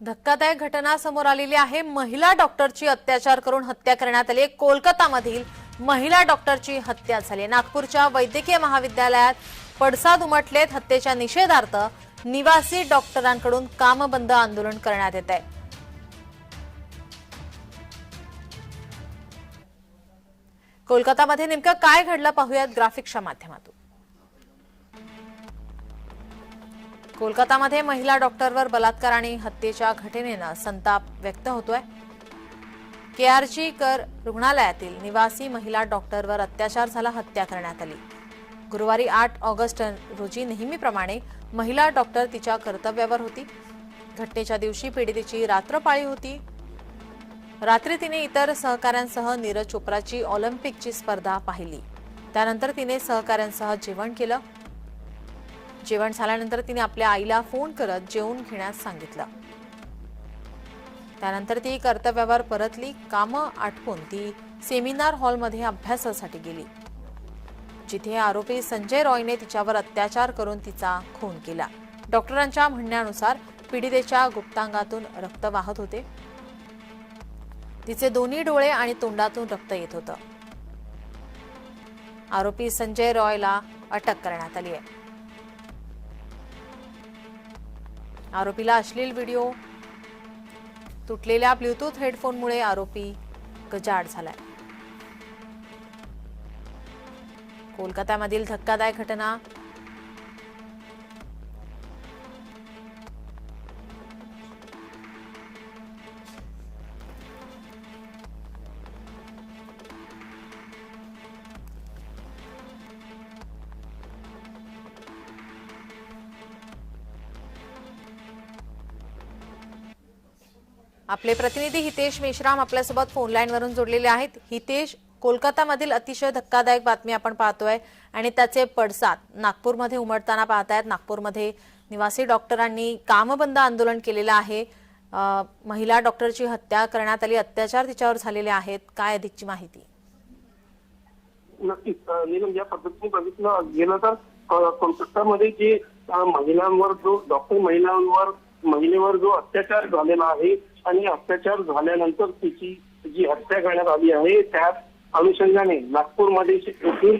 धक्कादायक घटना समोर आलेली आहे महिला डॉक्टरची अत्याचार करून हत्या करण्यात आली आहे. कोलकातामधील महिला डॉक्टरची हत्या झाली आहे. नागपूरच्या वैद्यकीय महाविद्यालयात पडसाद उमटलेत हत्येच्या निषेधार्थ निवासी डॉक्टरांकडून कामबंद आंदोलन करण्यात येत आहे कोलकातामध्ये नेमकं काय घडलं पाहूयात ग्राफिक्सच्या माध्यमातून कोलकातामध्ये महिला डॉक्टरवर बलात्कार आणि हत्येच्या घटनेनं संताप व्यक्त होतोय. केआरजी कर रुग्णालयातील निवासी महिला डॉक्टरवर अत्याचार झाला हत्या करण्यात आली. गुरुवारी आठ ऑगस्ट रोजी नेहमीप्रमाणे महिला डॉक्टर तिच्या कर्तव्यावर होती. घटनेच्या दिवशी पीडितेची रात्रपाळी होती. रात्री तिने इतर सहकाऱ्यांसह नीरज चोप्राची ऑलिम्पिकची स्पर्धा पाहिली. त्यानंतर तिने सहकाऱ्यांसह जेवण केलं. जेवण झाल्यानंतर तिने आपल्या आईला फोन करत जेवून घेण्यास सांगितलं. त्यानंतर ती कर्तव्यावर परतली कामं आठवून ती सेमिनार हॉलमध्ये अभ्यासासाठी गेली. जिथे आरोपी संजय रॉयने तिच्यावर अत्याचार करून तिचा खून केला. डॉक्टरांच्या म्हणण्यानुसार पीडितेच्या गुप्तांगातून रक्त वाहत होते. तिचे दोन्ही डोळे आणि तोंडातून रक्त येत होतं. आरोपी संजय रॉयला अटक करण्यात आली आहे. आरोपीला अश्लील व्हिडिओ तुटलेल्या ब्ल्यूटूथ हेडफोनमुळे आरोपी गजाड झालाय. कोलकात्यामधील धक्कादायक घटना आपले प्रतिनिधी हितेश मेश्राम आपल्यासोबत फोन लाईन जोडलेले आहेत. हितेश कोलकातामधील अतिशय धक्कादायक बातमी आपण पाहतोय आणि त्याचे पडसाद. नागपूरमध्ये उमटताना पाहतायत. नागपूरमध्ये निवासी डॉक्टरांनी कामबंद आंदोलन केलेलं आहे. महिला डॉक्टरची हत्या करण्यात आली. अत्याचार तिच्यावर झालेले आहेत. काय अधिकची माहिती? नक्कीच. अ, नीलम म्हणजे या पद्धतीने बघितलं गेलं तर कोलकातामध्ये जे महिलांवर जो डॉक्टर महिलांवर महिलेवर जो अत्याचार झालेला आहे आणि अत्याचार झाल्यानंतर तिची जी हत्या करण्यात आली आहे त्यात अनुषंगाने नागपूरमध्ये येथील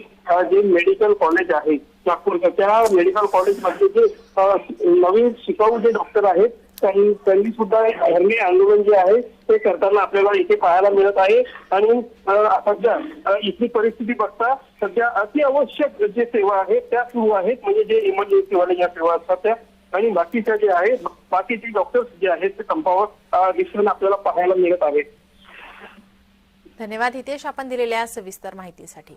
जे मेडिकल कॉलेज आहे नागपूरच्या त्या मेडिकल कॉलेजमध्ये जे नवीन शिकाऊ जे डॉक्टर आहेत त्यांनी त्यांनी सुद्धा एक धरणे आंदोलन जे आहे ते करताना आपल्याला इथे पाहायला मिळत आहे. आणि सध्या इथली परिस्थिती बघता सध्या अति आवश्यक जे सेवा आहेत त्या सुरू आहेत. म्हणजे जे इमर्जन्सी वाले ज्या सेवा असतात त्या आणि बाकीच्या जे आहे बाकीचे डॉक्टर्स जे आहेत ते संपावर अ, आपल्याला पाहायला मिळत आहेत. धन्यवाद हितेश. आपण दिलेल्या सविस्तर माहितीसाठी.